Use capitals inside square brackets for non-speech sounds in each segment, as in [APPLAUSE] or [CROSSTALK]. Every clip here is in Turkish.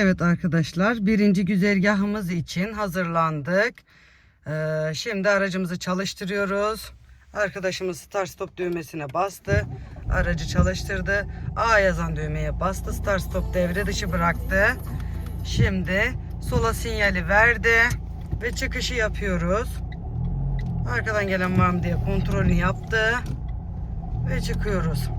Evet arkadaşlar birinci güzergahımız için hazırlandık. Ee, şimdi aracımızı çalıştırıyoruz. Arkadaşımız start stop düğmesine bastı. Aracı çalıştırdı. A yazan düğmeye bastı. Start stop devre dışı bıraktı. Şimdi sola sinyali verdi ve çıkışı yapıyoruz. Arkadan gelen var mı diye kontrolünü yaptı ve çıkıyoruz.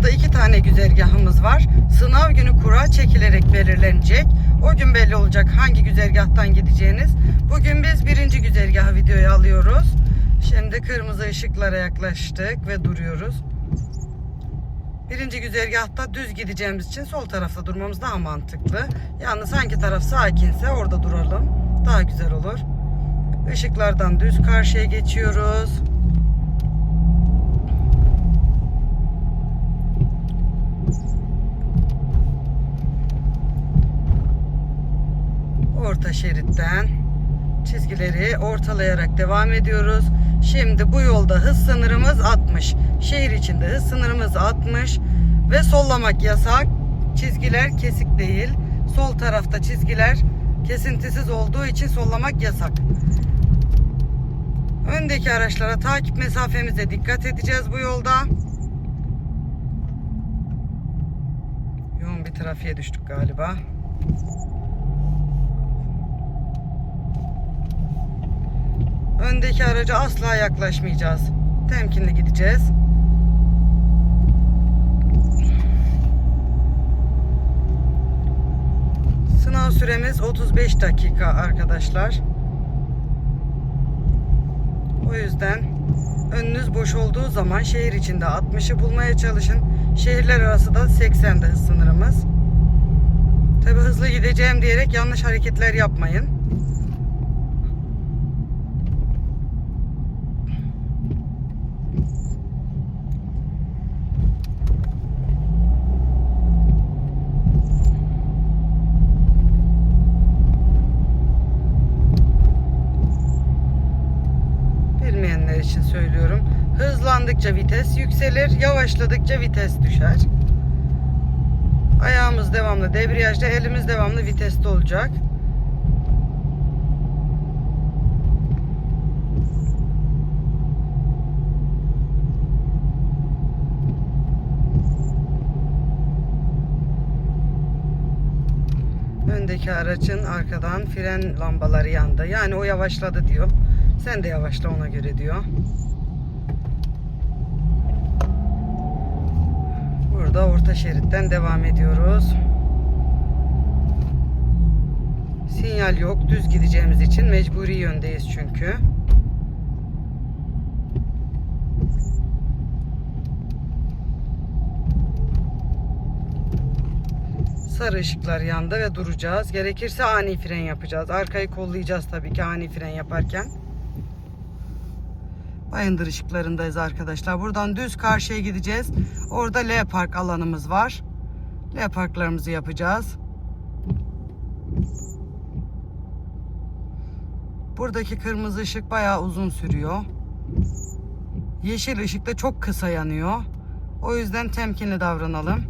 Sınavda iki tane güzergahımız var. Sınav günü kura çekilerek belirlenecek. O gün belli olacak hangi güzergahtan gideceğiniz. Bugün biz birinci güzergahı videoya alıyoruz. Şimdi kırmızı ışıklara yaklaştık ve duruyoruz. Birinci güzergahta düz gideceğimiz için sol tarafta durmamız daha mantıklı. Yalnız hangi taraf sakinse orada duralım. Daha güzel olur. Işıklardan düz karşıya geçiyoruz. Orta şeritten çizgileri ortalayarak devam ediyoruz. Şimdi bu yolda hız sınırımız 60. Şehir içinde hız sınırımız 60 ve sollamak yasak. Çizgiler kesik değil. Sol tarafta çizgiler kesintisiz olduğu için sollamak yasak. Öndeki araçlara takip mesafemize dikkat edeceğiz bu yolda. Yoğun bir trafiğe düştük galiba. Öndeki araca asla yaklaşmayacağız. Temkinli gideceğiz. Sınav süremiz 35 dakika arkadaşlar. O yüzden önünüz boş olduğu zaman şehir içinde 60'ı bulmaya çalışın. Şehirler arası da 80'de hız sınırımız. Tabi hızlı gideceğim diyerek yanlış hareketler yapmayın. Hızlandıkça vites yükselir, yavaşladıkça vites düşer. Ayağımız devamlı debriyajda, elimiz devamlı viteste olacak. Öndeki aracın arkadan fren lambaları yandı. Yani o yavaşladı diyor. Sen de yavaşla ona göre diyor. Burada orta şeritten devam ediyoruz. Sinyal yok. Düz gideceğimiz için mecburi yöndeyiz çünkü. Sarı ışıklar yandı ve duracağız. Gerekirse ani fren yapacağız. Arkayı kollayacağız tabii ki ani fren yaparken. Bayındır ışıklarındayız arkadaşlar. Buradan düz karşıya gideceğiz. Orada L park alanımız var. L parklarımızı yapacağız. Buradaki kırmızı ışık bayağı uzun sürüyor. Yeşil ışık da çok kısa yanıyor. O yüzden temkinli davranalım.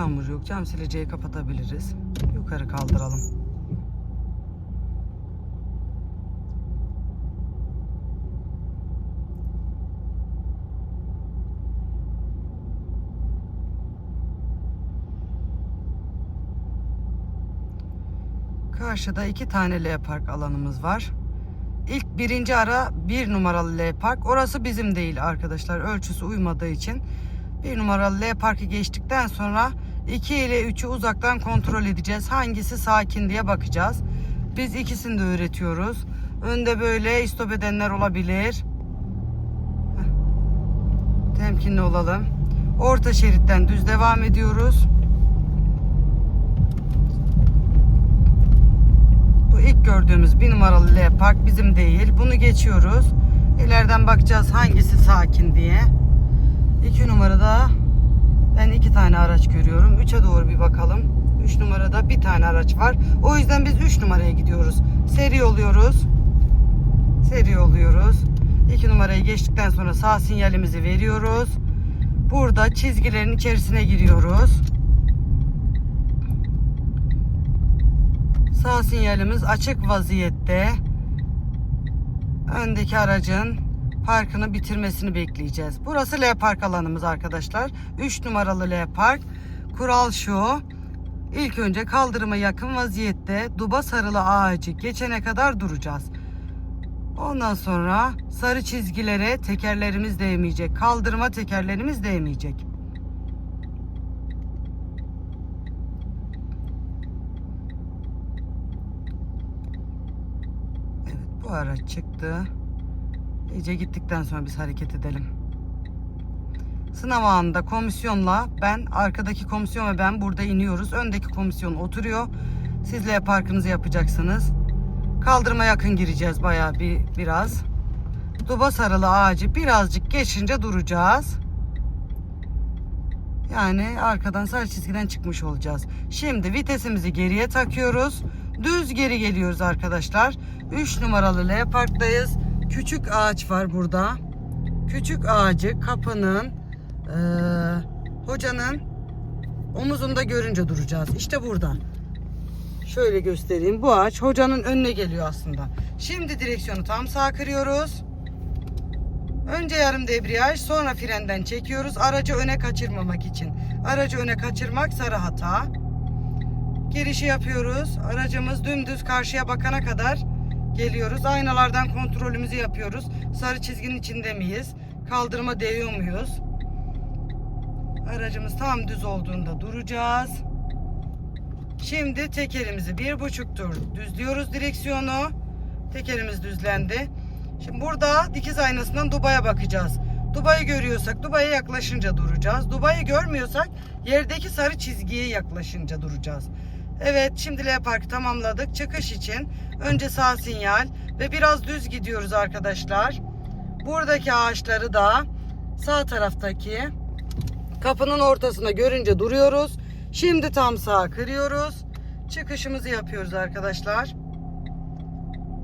Yağmur yok. Cam sileceği kapatabiliriz. Yukarı kaldıralım. Karşıda iki tane L park alanımız var. İlk birinci ara bir numaralı L park. Orası bizim değil arkadaşlar. Ölçüsü uymadığı için. Bir numaralı L parkı geçtikten sonra 2 ile 3'ü uzaktan kontrol edeceğiz. Hangisi sakin diye bakacağız. Biz ikisini de öğretiyoruz. Önde böyle istop edenler olabilir. Temkinli olalım. Orta şeritten düz devam ediyoruz. Bu ilk gördüğümüz bir numaralı L park bizim değil. Bunu geçiyoruz. İleriden bakacağız hangisi sakin diye. 2 numarada ben iki tane araç görüyorum. 3'e doğru bir bakalım. 3 numarada bir tane araç var. O yüzden biz 3 numaraya gidiyoruz. Seri oluyoruz. Seri oluyoruz. 2 numarayı geçtikten sonra sağ sinyalimizi veriyoruz. Burada çizgilerin içerisine giriyoruz. Sağ sinyalimiz açık vaziyette. Öndeki aracın parkını bitirmesini bekleyeceğiz. Burası L park alanımız arkadaşlar. 3 numaralı L park. Kural şu. İlk önce kaldırıma yakın vaziyette duba sarılı ağacı geçene kadar duracağız. Ondan sonra sarı çizgilere tekerlerimiz değmeyecek. Kaldırıma tekerlerimiz değmeyecek. Evet bu araç çıktı. İyice gittikten sonra biz hareket edelim. Sınav anında komisyonla ben arkadaki komisyon ve ben burada iniyoruz. Öndeki komisyon oturuyor. Sizle parkınızı yapacaksınız. Kaldırıma yakın gireceğiz bayağı bir biraz. Duba sarılı ağacı birazcık geçince duracağız. Yani arkadan sarı çizgiden çıkmış olacağız. Şimdi vitesimizi geriye takıyoruz. Düz geri geliyoruz arkadaşlar. 3 numaralı L parktayız. Küçük ağaç var burada. Küçük ağacı kapının eee, hocanın omuzunda görünce duracağız. İşte burada. Şöyle göstereyim. Bu ağaç hocanın önüne geliyor aslında. Şimdi direksiyonu tam sağ kırıyoruz. Önce yarım debriyaj, sonra frenden çekiyoruz. Aracı öne kaçırmamak için. Aracı öne kaçırmak sarı hata. Girişi yapıyoruz. Aracımız dümdüz karşıya bakana kadar geliyoruz. Aynalardan kontrolümüzü yapıyoruz. Sarı çizginin içinde miyiz? Kaldırıma değiyor muyuz? Aracımız tam düz olduğunda duracağız. Şimdi tekerimizi bir buçuk tur düzlüyoruz direksiyonu. Tekerimiz düzlendi. Şimdi burada dikiz aynasından Dubai'ye bakacağız. Dubai'yi görüyorsak Dubai'ye yaklaşınca duracağız. Dubai'yi görmüyorsak yerdeki sarı çizgiye yaklaşınca duracağız. Evet şimdi L parkı tamamladık. Çıkış için önce sağ sinyal ve biraz düz gidiyoruz arkadaşlar. Buradaki ağaçları da sağ taraftaki kapının ortasına görünce duruyoruz. Şimdi tam sağ kırıyoruz. Çıkışımızı yapıyoruz arkadaşlar.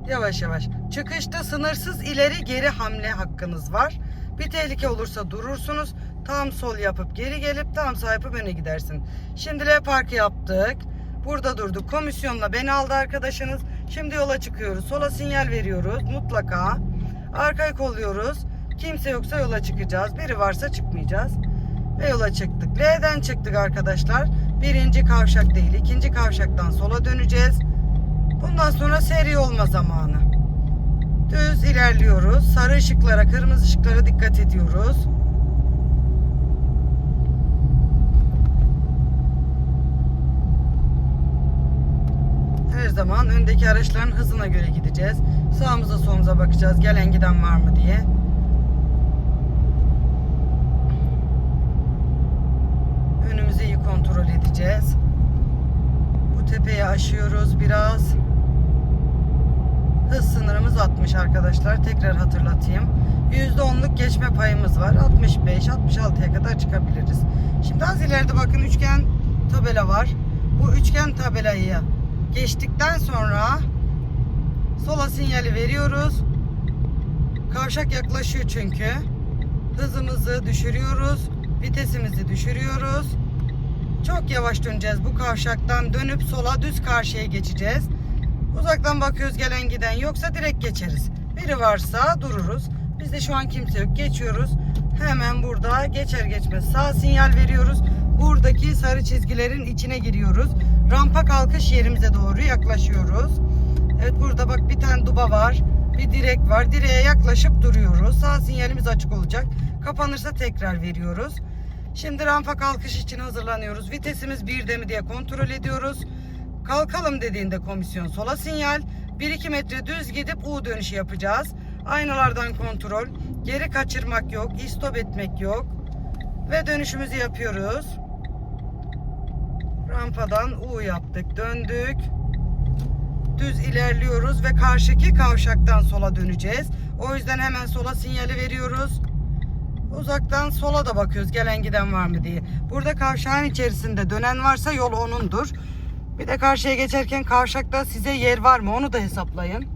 Yavaş yavaş. Çıkışta sınırsız ileri geri hamle hakkınız var. Bir tehlike olursa durursunuz. Tam sol yapıp geri gelip tam sağ yapıp öne gidersin. Şimdi L parkı yaptık. Burada durduk. Komisyonla beni aldı arkadaşınız. Şimdi yola çıkıyoruz. Sola sinyal veriyoruz mutlaka. Arkayı kolluyoruz. Kimse yoksa yola çıkacağız. Biri varsa çıkmayacağız. Ve yola çıktık. L'den çıktık arkadaşlar. Birinci kavşak değil. ikinci kavşaktan sola döneceğiz. Bundan sonra seri olma zamanı. Düz ilerliyoruz. Sarı ışıklara, kırmızı ışıklara dikkat ediyoruz. Her zaman öndeki araçların hızına göre gideceğiz. Sağımıza solumuza bakacağız. Gelen giden var mı diye. Önümüzü iyi kontrol edeceğiz. Bu tepeyi aşıyoruz biraz. Hız sınırımız 60 arkadaşlar. Tekrar hatırlatayım. %10'luk geçme payımız var. 65-66'ya kadar çıkabiliriz. Şimdi az ileride bakın üçgen tabela var. Bu üçgen tabelayı geçtikten sonra sola sinyali veriyoruz. Kavşak yaklaşıyor çünkü. Hızımızı düşürüyoruz. Vitesimizi düşürüyoruz. Çok yavaş döneceğiz bu kavşaktan dönüp sola düz karşıya geçeceğiz. Uzaktan bakıyoruz gelen giden yoksa direkt geçeriz. Biri varsa dururuz. Bizde şu an kimse yok. Geçiyoruz. Hemen burada geçer geçmez sağ sinyal veriyoruz. Buradaki sarı çizgilerin içine giriyoruz. Rampa kalkış yerimize doğru yaklaşıyoruz. Evet burada bak bir tane duba var. Bir direk var. Direğe yaklaşıp duruyoruz. Sağ sinyalimiz açık olacak. Kapanırsa tekrar veriyoruz. Şimdi rampa kalkış için hazırlanıyoruz. Vitesimiz birde mi diye kontrol ediyoruz. Kalkalım dediğinde komisyon sola sinyal. 1-2 metre düz gidip U dönüşü yapacağız. Aynalardan kontrol. Geri kaçırmak yok. istop etmek yok. Ve dönüşümüzü yapıyoruz. Rampadan U yaptık. Döndük. düz ilerliyoruz ve karşıki kavşaktan sola döneceğiz. O yüzden hemen sola sinyali veriyoruz. Uzaktan sola da bakıyoruz gelen giden var mı diye. Burada kavşağın içerisinde dönen varsa yol onundur. Bir de karşıya geçerken kavşakta size yer var mı onu da hesaplayın.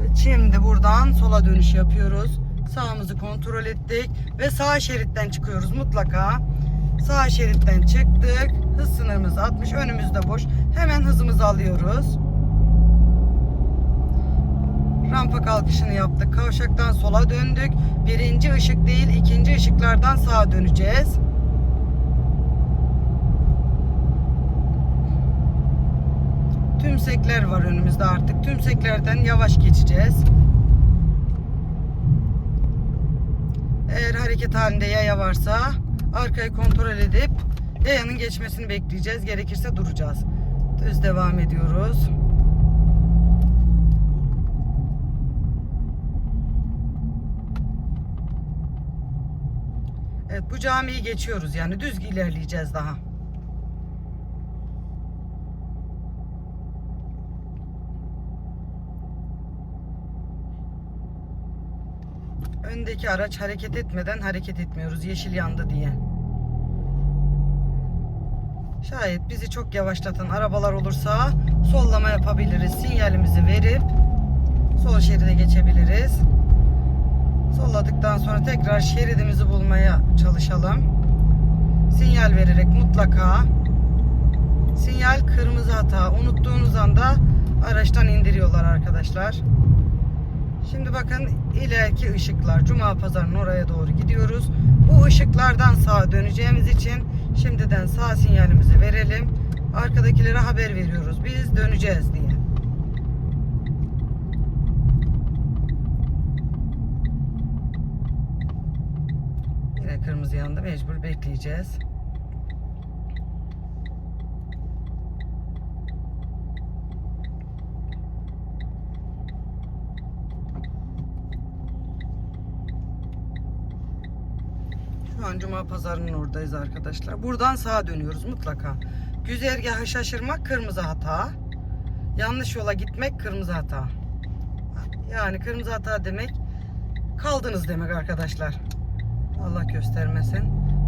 Evet şimdi buradan sola dönüş yapıyoruz. Sağımızı kontrol ettik ve sağ şeritten çıkıyoruz mutlaka. Sağ şeritten çıktık. Hız sınırımız 60. Önümüzde boş. Hemen hızımızı alıyoruz. Rampa kalkışını yaptık. Kavşaktan sola döndük. Birinci ışık değil, ikinci ışıklardan sağa döneceğiz. Tümsekler var önümüzde artık. Tümseklerden yavaş geçeceğiz. Eğer hareket halinde yaya varsa arkayı kontrol edip yayanın geçmesini bekleyeceğiz. Gerekirse duracağız. Düz devam ediyoruz. Evet bu camiyi geçiyoruz yani düz ilerleyeceğiz daha. Öndeki araç hareket etmeden hareket etmiyoruz yeşil yandı diye. Şayet bizi çok yavaşlatan arabalar olursa sollama yapabiliriz. Sinyalimizi verip sol şeride geçebiliriz. Solladıktan sonra tekrar şeridimizi bulmaya çalışalım. Sinyal vererek mutlaka sinyal kırmızı hata unuttuğunuz anda araçtan indiriyorlar arkadaşlar. Şimdi bakın ileriki ışıklar Cuma pazarının oraya doğru gidiyoruz. Bu ışıklardan sağa döneceğimiz için şimdiden sağ sinyalimizi verelim. Arkadakilere haber veriyoruz. Biz döneceğiz diye. Yine kırmızı yandı mecbur bekleyeceğiz. Şu an Cuma Pazarı'nın oradayız arkadaşlar. Buradan sağa dönüyoruz mutlaka. Güzergahı şaşırmak kırmızı hata. Yanlış yola gitmek kırmızı hata. Yani kırmızı hata demek kaldınız demek arkadaşlar. Allah göstermesin.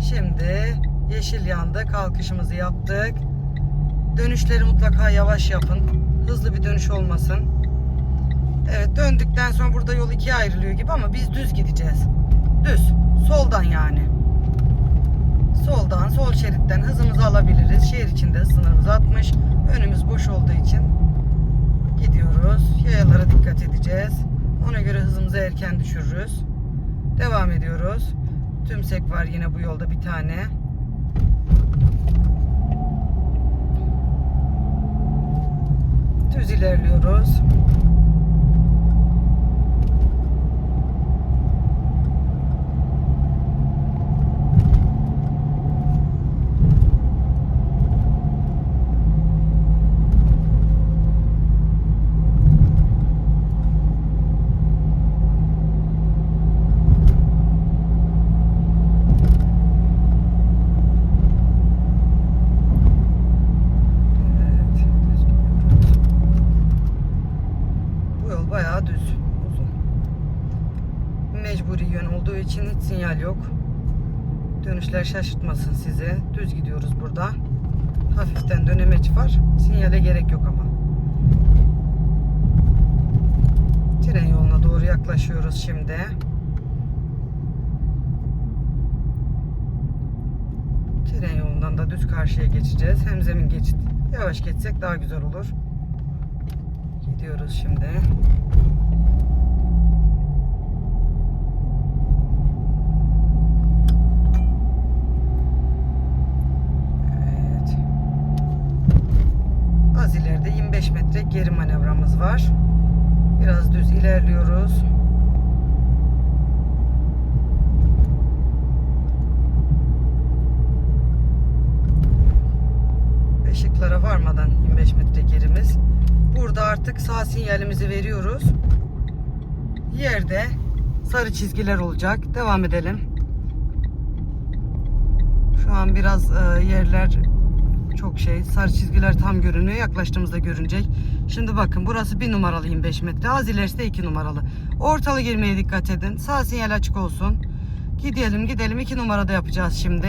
Şimdi yeşil yandı. Kalkışımızı yaptık. Dönüşleri mutlaka yavaş yapın. Hızlı bir dönüş olmasın. Evet döndükten sonra burada yol ikiye ayrılıyor gibi ama biz düz gideceğiz. Düz. Soldan yani. Soldan, sol şeritten hızımızı alabiliriz. Şehir içinde sınırımız 60. Önümüz boş olduğu için gidiyoruz. Yayalara dikkat edeceğiz. Ona göre hızımızı erken düşürürüz. Devam ediyoruz. Tümsek var yine bu yolda bir tane. Düz ilerliyoruz. Evet, düz gidiyoruz. Bu yol bayağı düz, uzun. Mecburi yön olduğu için hiç sinyal yok. Dönüşler şaşırtmasın sizi. Düz gidiyoruz burada. Hafiften dönemeç var. Sinyale gerek yok ama. Tren yoluna doğru yaklaşıyoruz şimdi. Tren yolundan da düz karşıya geçeceğiz. Hem zemin geçit. Yavaş geçsek daha güzel olur. Gidiyoruz şimdi. 5 metre geri manevramız var. Biraz düz ilerliyoruz. Işıklara varmadan 25 metre gerimiz. Burada artık sağ sinyalimizi veriyoruz. Yerde sarı çizgiler olacak. Devam edelim. Şu an biraz e, yerler çok şey. Sarı çizgiler tam görünüyor. Yaklaştığımızda görünecek. Şimdi bakın burası bir numaralı 25 metre. Az ilerisi de 2 numaralı. Ortalı girmeye dikkat edin. Sağ sinyal açık olsun. Gidelim gidelim 2 numarada yapacağız şimdi.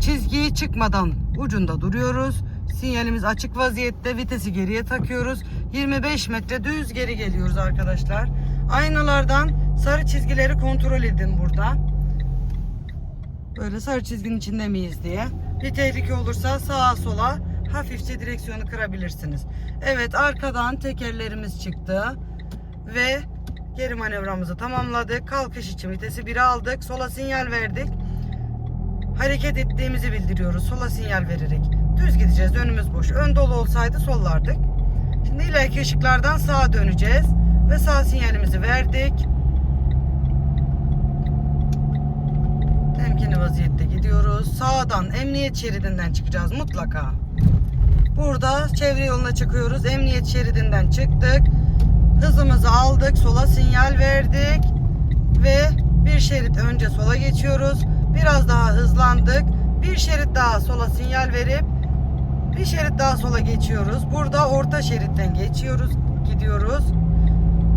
Çizgiyi çıkmadan ucunda duruyoruz. Sinyalimiz açık vaziyette. Vitesi geriye takıyoruz. 25 metre düz geri geliyoruz arkadaşlar. Aynalardan sarı çizgileri kontrol edin burada. Böyle sarı çizginin içinde miyiz diye. Bir tehlike olursa sağa sola hafifçe direksiyonu kırabilirsiniz. Evet arkadan tekerlerimiz çıktı. Ve geri manevramızı tamamladık. Kalkış için vitesi 1'e aldık. Sola sinyal verdik. Hareket ettiğimizi bildiriyoruz. Sola sinyal vererek. Düz gideceğiz. Önümüz boş. Ön dolu olsaydı sollardık. Şimdi ileriki ışıklardan sağa döneceğiz. Ve sağ sinyalimizi verdik. Temkinli vaziyette gidiyoruz. Sağdan emniyet şeridinden çıkacağız mutlaka. Burada çevre yoluna çıkıyoruz. Emniyet şeridinden çıktık. Hızımızı aldık. Sola sinyal verdik. Ve bir şerit önce sola geçiyoruz. Biraz daha hızlandık. Bir şerit daha sola sinyal verip bir şerit daha sola geçiyoruz. Burada orta şeritten geçiyoruz. Gidiyoruz.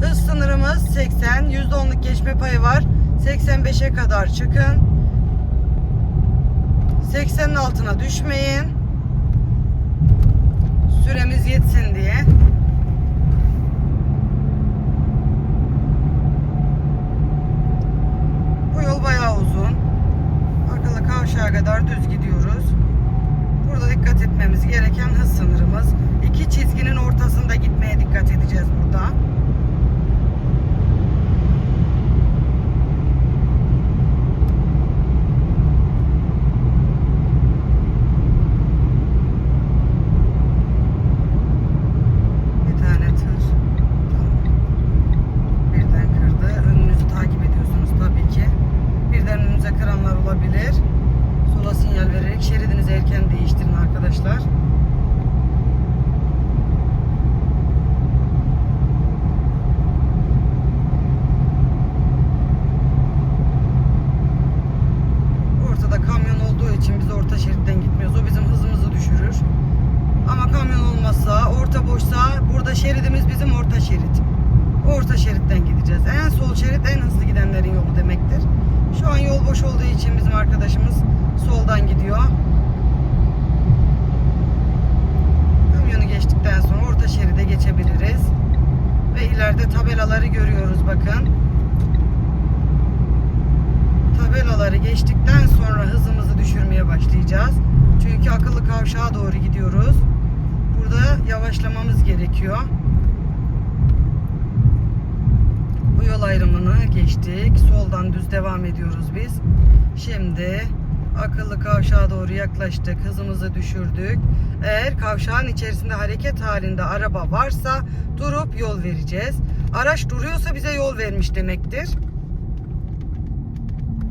Hız sınırımız 80. %10'luk geçme payı var. 85'e kadar çıkın. 80'in altına düşmeyin. Süremiz yetsin diye. Bu yol bayağı uzun. Arkalı kavşağa kadar düz gidiyoruz. Burada dikkat etmemiz gereken hız sınırımız. İki çizginin ortasında gitmeye dikkat edeceğiz burada. Bir tane tır. Tamam. Birden kırdı. Önünüzü takip ediyorsunuz tabii ki. Birden önünüze kıranlar olabilir. Sola sinyal vererek şeridinizi erken değiştirin arkadaşlar. Ortada kamyon olduğu için biz orta şeritten gitmiyoruz. O bizim hızımızı düşürür. Ama kamyon olmazsa, orta boşsa burada şeridimiz bizim orta şerit. Orta şeritten gideceğiz. En sol şerit en hızlı gidenlerin yolu demektir. Şu an yol boş olduğu için bizim arkadaşımız soldan gidiyor. Kamyonu geçtikten sonra orta şeride geçebiliriz. Ve ileride tabelaları görüyoruz bakın. Tabelaları geçtikten sonra hızımızı düşürmeye başlayacağız. Çünkü akıllı kavşağa doğru gidiyoruz. Burada yavaşlamamız gerekiyor. Bu yol ayrımını geçtik. Soldan düz devam ediyoruz biz. Şimdi akıllı kavşağa doğru yaklaştık. Hızımızı düşürdük. Eğer kavşağın içerisinde hareket halinde araba varsa durup yol vereceğiz. Araç duruyorsa bize yol vermiş demektir.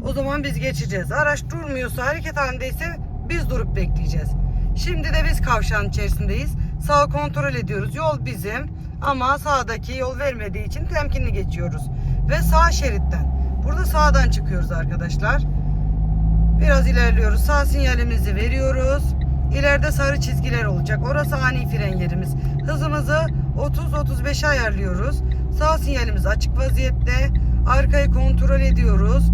O zaman biz geçeceğiz. Araç durmuyorsa hareket halindeyse biz durup bekleyeceğiz. Şimdi de biz kavşağın içerisindeyiz. Sağ kontrol ediyoruz. Yol bizim ama sağdaki yol vermediği için temkinli geçiyoruz. Ve sağ şeritten. Burada sağdan çıkıyoruz arkadaşlar. Biraz ilerliyoruz. Sağ sinyalimizi veriyoruz. İleride sarı çizgiler olacak. Orası ani fren yerimiz. Hızımızı 30-35'e ayarlıyoruz. Sağ sinyalimiz açık vaziyette. Arkayı kontrol ediyoruz.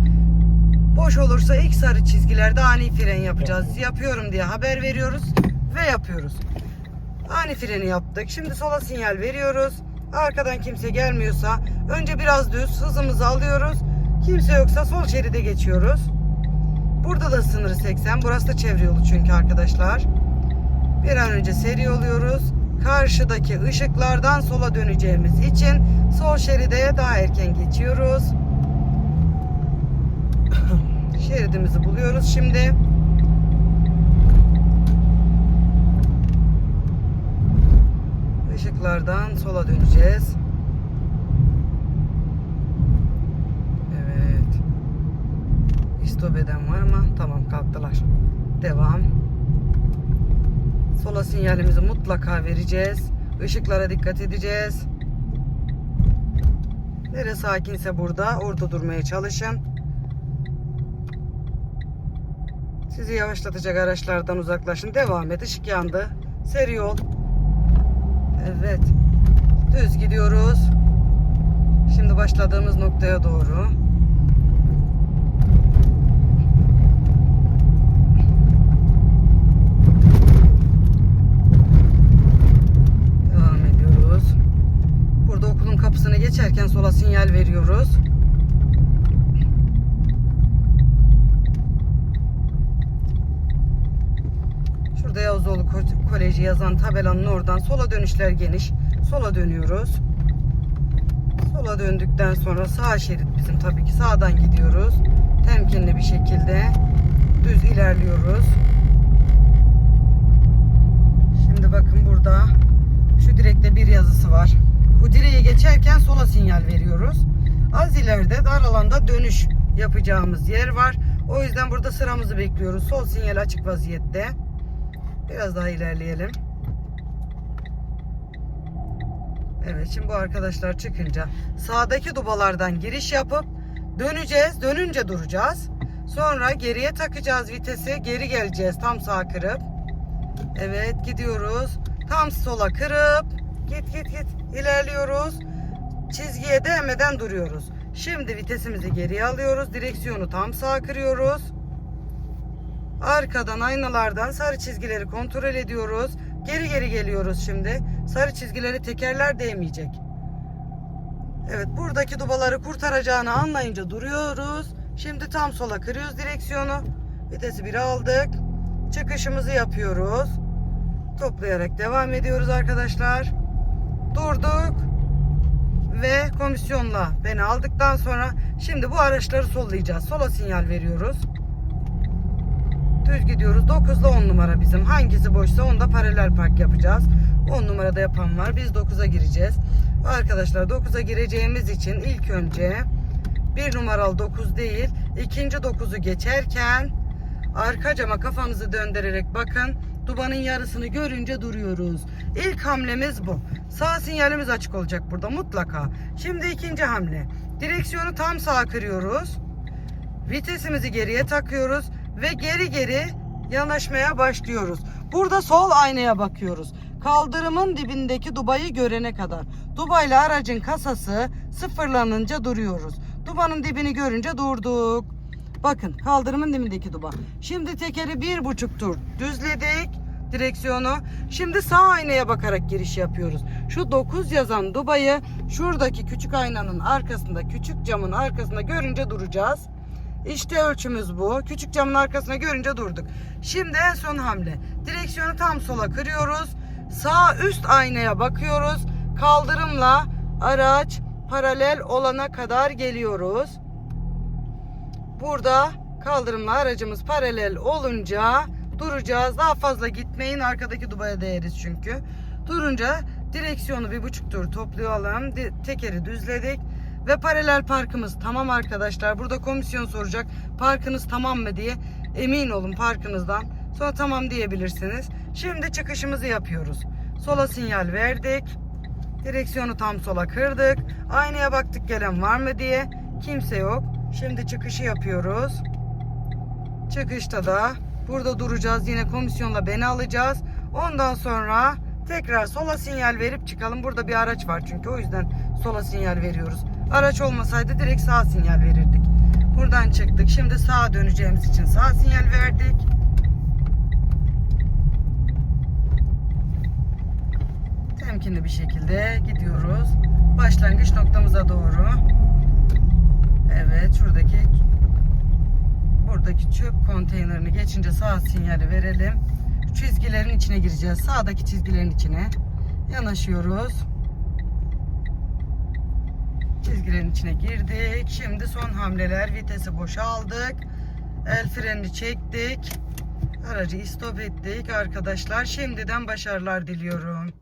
Boş olursa ilk sarı çizgilerde ani fren yapacağız. Yapıyorum diye haber veriyoruz ve yapıyoruz. Ani freni yaptık. Şimdi sola sinyal veriyoruz. Arkadan kimse gelmiyorsa önce biraz düz hızımızı alıyoruz. Kimse yoksa sol şeride geçiyoruz. Burada da sınırı 80. Burası da çevre yolu çünkü arkadaşlar. Bir an önce seri oluyoruz. Karşıdaki ışıklardan sola döneceğimiz için sol şeride daha erken geçiyoruz. [COUGHS] Şeridimizi buluyoruz şimdi. Işıklardan sola döneceğiz. Evet. İstop eden var ama tamam kalktılar. Devam. Sola sinyalimizi mutlaka vereceğiz. Işıklara dikkat edeceğiz. Nere sakinse burada orada durmaya çalışın. Sizi yavaşlatacak araçlardan uzaklaşın. Devam et. Işık yandı. Seri yol. Evet. Düz gidiyoruz. Şimdi başladığımız noktaya doğru. Devam ediyoruz. Burada okulun kapısını geçerken sola sinyal veriyoruz. Şurada Yavuzoğlu Ko- Koleji yazan tabelanın oradan sola dönüşler geniş. Sola dönüyoruz. Sola döndükten sonra sağ şerit bizim tabii ki sağdan gidiyoruz. Temkinli bir şekilde düz ilerliyoruz. Şimdi bakın burada şu direkte bir yazısı var. Bu direği geçerken sola sinyal veriyoruz. Az ileride dar alanda dönüş yapacağımız yer var. O yüzden burada sıramızı bekliyoruz. Sol sinyal açık vaziyette. Biraz daha ilerleyelim. Evet şimdi bu arkadaşlar çıkınca sağdaki dubalardan giriş yapıp döneceğiz. Dönünce duracağız. Sonra geriye takacağız vitesi. Geri geleceğiz tam sağ kırıp. Evet gidiyoruz. Tam sola kırıp git git git ilerliyoruz. Çizgiye değmeden duruyoruz. Şimdi vitesimizi geriye alıyoruz. Direksiyonu tam sağa kırıyoruz. Arkadan aynalardan sarı çizgileri kontrol ediyoruz. Geri geri geliyoruz şimdi. Sarı çizgileri tekerler değmeyecek. Evet buradaki dubaları kurtaracağını anlayınca duruyoruz. Şimdi tam sola kırıyoruz direksiyonu. Vitesi 1'e aldık. Çıkışımızı yapıyoruz. Toplayarak devam ediyoruz arkadaşlar. Durduk. Ve komisyonla beni aldıktan sonra şimdi bu araçları sollayacağız. Sola sinyal veriyoruz. Düz gidiyoruz. 9 ile 10 numara bizim. Hangisi boşsa onda paralel park yapacağız. 10 numarada yapan var. Biz 9'a gireceğiz. Arkadaşlar 9'a gireceğimiz için ilk önce bir numaralı 9 değil, ikinci 9'u geçerken arka cama kafanızı döndürerek bakın. Dubanın yarısını görünce duruyoruz. İlk hamlemiz bu. Sağ sinyalimiz açık olacak burada mutlaka. Şimdi ikinci hamle. Direksiyonu tam sağa kırıyoruz. Vitesimizi geriye takıyoruz ve geri geri yanaşmaya başlıyoruz. Burada sol aynaya bakıyoruz. Kaldırımın dibindeki dubayı görene kadar. Dubayla aracın kasası sıfırlanınca duruyoruz. Dubanın dibini görünce durduk. Bakın kaldırımın dibindeki duba. Şimdi tekeri bir buçuk tur düzledik direksiyonu. Şimdi sağ aynaya bakarak giriş yapıyoruz. Şu 9 yazan dubayı şuradaki küçük aynanın arkasında, küçük camın arkasında görünce duracağız. İşte ölçümüz bu. Küçük camın arkasına görünce durduk. Şimdi en son hamle. Direksiyonu tam sola kırıyoruz. Sağ üst aynaya bakıyoruz. Kaldırımla araç paralel olana kadar geliyoruz. Burada kaldırımla aracımız paralel olunca duracağız. Daha fazla gitmeyin. Arkadaki dubaya değeriz çünkü. Durunca direksiyonu bir buçuk tur toplayalım. Tekeri düzledik. Ve paralel parkımız tamam arkadaşlar. Burada komisyon soracak. Parkınız tamam mı diye. Emin olun parkınızdan. Sonra tamam diyebilirsiniz. Şimdi çıkışımızı yapıyoruz. Sola sinyal verdik. Direksiyonu tam sola kırdık. Aynaya baktık gelen var mı diye. Kimse yok. Şimdi çıkışı yapıyoruz. Çıkışta da burada duracağız. Yine komisyonla beni alacağız. Ondan sonra tekrar sola sinyal verip çıkalım. Burada bir araç var çünkü o yüzden sola sinyal veriyoruz. Araç olmasaydı direkt sağ sinyal verirdik. Buradan çıktık. Şimdi sağa döneceğimiz için sağ sinyal verdik. Temkinli bir şekilde gidiyoruz. Başlangıç noktamıza doğru. Evet şuradaki buradaki çöp konteynerini geçince sağ sinyali verelim. Çizgilerin içine gireceğiz. Sağdaki çizgilerin içine yanaşıyoruz. Çizgilerin içine girdik. Şimdi son hamleler. Vitesi boşaldık. El frenini çektik. Aracı istop ettik arkadaşlar. Şimdiden başarılar diliyorum.